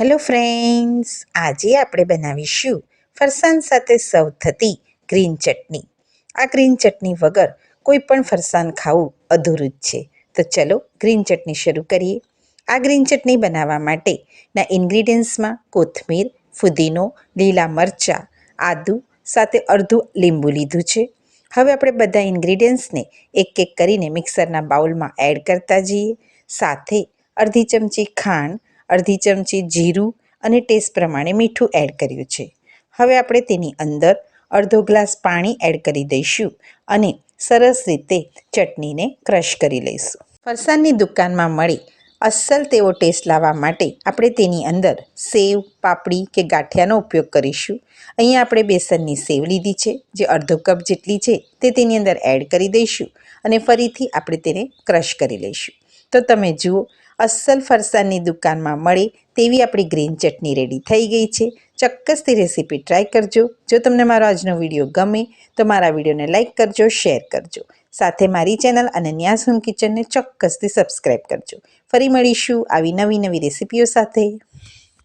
Hello friends આજે આપણે બનાવીશું ફરસાણ સાથે સર્વ થતી ગ્રીન ચટણી. આ ગ્રીન ચટણી વગર કોઈ પણ ફરસાણ ખાવું અધૂરું જ છે. તો ચલો ગ્રીન ચટણી શરૂ કરીએ. આ ગ્રીન ચટણી બનાવવા માટેના ઇન્ગ્રીડિયન્ટ્સમાં કોથમીર, ફુદીનો, લીલા મરચાં, આદું સાથે અડધું લીંબુ લીધું છે. હવે આપણે બધા ઇન્ગ્રીડિયન્ટ્સને એક એક કરીને મિક્સરના બાઉલમાં એડ કરતા જઈએ. સાથે અડધી ચમચી ખાંડ અડધી ચમચી જીરું અને ટેસ્ટ પ્રમાણે મીઠું એડ કર્યું છે. હવે આપણે તેની અંદર અડધો ગ્લાસ પાણી એડ કરી દઈશું અને સરસ રીતે ચટણીને ક્રશ કરી લઈશું. ફરસાણની દુકાનમાં મળી અસલ તેવો ટેસ્ટ લાવવા માટે આપણે તેની અંદર સેવ, પાપડી કે ગાંઠિયાનો ઉપયોગ કરીશું. અહીંયા આપણે બેસનની સેવ લીધી છે, જે અડધો કપ જેટલી છે તે તેની અંદર એડ કરી દઈશું અને ફરીથી આપણે તેને ક્રશ કરી લઈશું. તો તમે જુઓ, અસલ ફરસાણની દુકાનમાં મળે તેવી આપણી ગ્રીન ચટણી રેડી થઈ ગઈ છે. ચોક્કસથી રેસીપી ટ્રાય કરજો. જો તમને મારો આજનો વીડિયો ગમે, તો મારા વિડીયોને લાઇક કરજો, શેર કરજો. સાથે મારી ચેનલ અને ન્યાસ હોમ કિચનને ચોક્કસથી સબસ્ક્રાઈબ કરજો. ફરી મળીશું આવી નવી નવી રેસીપીઓ સાથે.